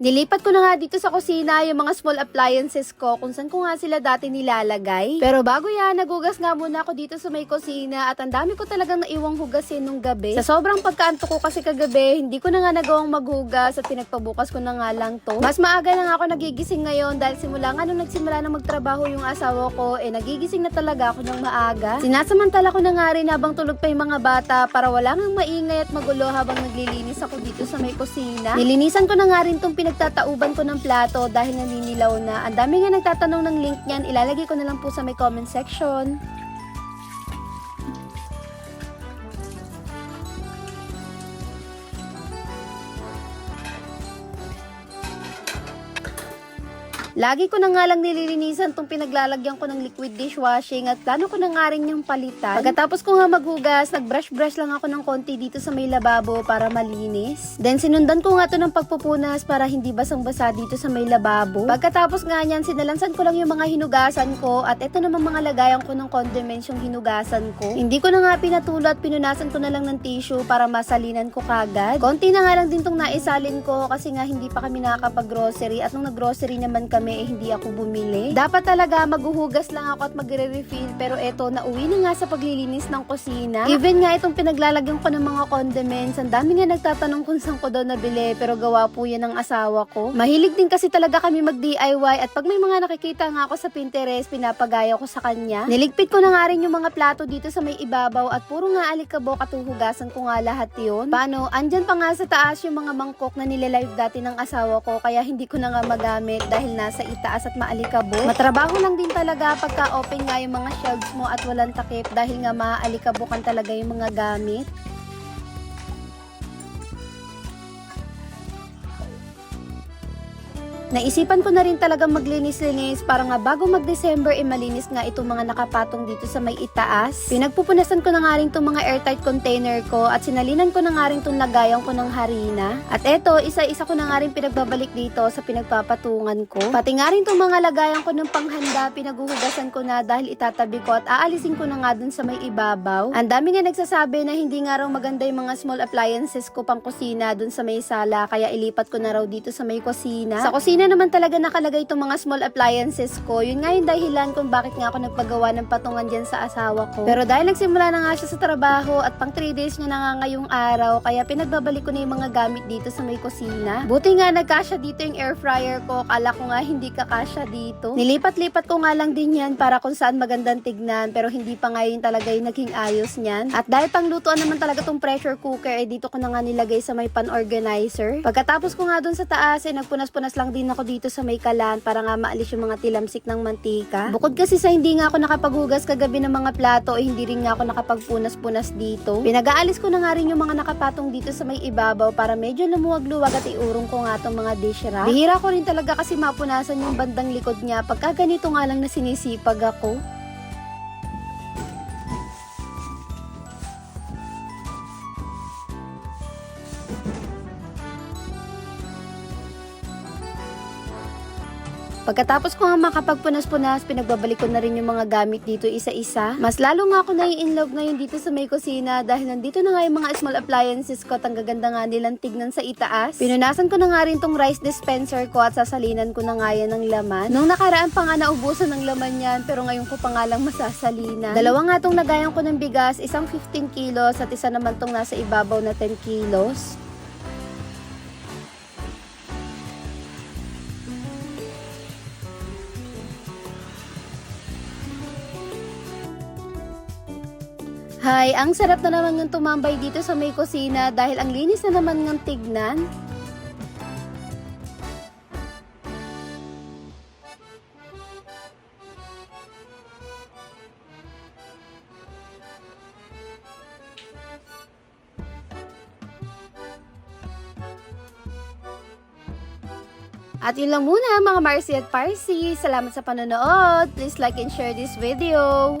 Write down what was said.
Nilipat ko na nga dito sa kusina yung mga small appliances ko kung saan ko nga sila dati nilalagay. Pero bago yan, nagugas nga muna ako dito sa may kusina at ang dami ko talagang naiwang hugasin nung gabi. Sa sobrang pagkaanto ko kasi kagabi, hindi ko na nga nagawang maghugas at pinagpabukas ko na nga lang to. Mas maaga na ako nagigising ngayon dahil simula nga nung nagsimula na magtrabaho yung asawa ko, eh nagigising na talaga ako ng maaga. Sinasamantala ko na nga rin habang tulog pa yung mga bata para wala nang maingay at magulo habang naglilinis ako dito sa may kusina. Nilinisan ko na nga rin tong pinagtatauban ko ng plato dahil naninilaw na. Ang dami nga nagtatanong ng link niyan, ilalagay ko na lang po sa may comment section. Lagi ko na nga lang nililinisan tong pinaglalagyan ko ng liquid dishwashing at plano ko na nga rin yung palitan. Pagkatapos ko nga maghugas, nag-brush-brush lang ako ng konti dito sa may lababo para malinis. Then sinundan ko nga to ng pagpupunas para hindi basang-basa dito sa may lababo. Pagkatapos nga niyan, sinalansan ko lang yung mga hinugasan ko at ito naman mga lagayan ko ng condiments yung hinugasan ko. Hindi ko na nga pinatulot, pinunasan ko na lang ng tissue para masalinan ko kagad. Konti na nga lang din tong naisalin ko kasi nga hindi pa kami nakakapag-grocery at nung nag-grocery naman kami eh hindi ako bumili. Dapat talaga maghuhugas lang ako at magre-refill pero eto nauwi na nga sa paglilinis ng kusina. Even nga itong pinaglalagyan ko ng mga condiments, ang dami nga nagtatanong kung saan ko daw nabili pero gawa po yan ng asawa ko. Mahilig din kasi talaga kami mag-DIY at pag may mga nakikita nga ako sa Pinterest, pinapagaya ko sa kanya. Niligpit ko na nga rin yung mga plato dito sa may ibabaw at puro nga alikabok at huhugasan ko nga lahat yon. Paano? Andyan pa nga sa taas yung mga mangkok na nilalive dati ng asawa ko kaya hindi ko na nga magamit dahil nasa itaas at maalikabok. Matrabaho lang din talaga pagka open nga yung mga shelves mo at walang takip dahil nga maaalikabukan talaga yung mga gamit. Naisipan ko na rin talaga maglinis-linis para nga bago mag-December eh malinis nga itong mga nakapatong dito sa may itaas. Pinagpupunasan ko na nga rin itong mga airtight container ko at sinalinan ko na nga rin itong lagayan ko ng harina. At eto, isa-isa ko na nga rin pinagbabalik dito sa pinagpapatungan ko. Pati nga rin itong mga lagayan ko ng panghanda, pinaghuhugasan ko na dahil itatabi ko at aalisin ko na nga dun sa may ibabaw. Ang dami nga nagsasabi na hindi nga raw maganda yung mga small appliances ko pang kusina dun sa may sala kaya ilipat ko na raw dito sa may kusina. Sa kusina naman talaga nakalagay itong mga small appliances ko. Yun nga yung dahilan kung bakit nga ako nagpagawa ng patungan dyan sa asawa ko. Pero dahil nagsimula na nga siya sa trabaho at pang 3 days niya na nga ngayong araw, kaya pinagbabalik ko na yung mga gamit dito sa may kusina. Buti nga nagkasya dito yung air fryer ko. Kala ko nga hindi kakasya dito. Nilipat-lipat ko nga lang din yan para kung saan magandang tignan pero hindi pa nga yun talaga yung naging ayos niyan. At dahil pang lutuan naman talaga tong pressure cooker, eh dito ko na nga nilagay sa may pan organizer. Pagkatapos ko nga dun sa taas, eh nagpunas-punas lang din ako dito sa may kalan para nga maalis yung mga tilamsik ng mantika. Bukod kasi sa hindi nga ako nakapaghugas kagabi ng mga plato, eh hindi rin nga ako nakapagpunas-punas dito. Pinag-aalis ko na nga rin yung mga nakapatong dito sa may ibabaw para medyo lumuwag-luwag at iurong ko nga tong mga dish rack. Bihira ko rin talaga kasi mapunasan yung bandang likod niya pagka ganito nga lang na sinisipag ako. Pagkatapos ko nga makapagpunas-punas, pinagbabalik ko na rin yung mga gamit dito isa-isa. Mas lalo nga ako nai-inlove ngayon dito sa may kusina dahil nandito na nga yung mga small appliances ko at ang gaganda nga nilang tignan sa itaas. Pinunasan ko na nga rin tong rice dispenser ko at sasalinan ko na nga yan ng laman. Nung nakaraan pa nga naubusan ng laman yan pero ngayon ko pa nga lang masasalinan. Dalawa nga tong lagayan ko ng bigas, isang 15 kilos at isa naman tong nasa ibabaw na 10 kilos. Hay, ang sarap na naman ng tumambay dito sa may kusina dahil ang linis na naman ng tignan. At yun lang muna mga Marcy at Parsi. Salamat sa panonood. Please like and share this video.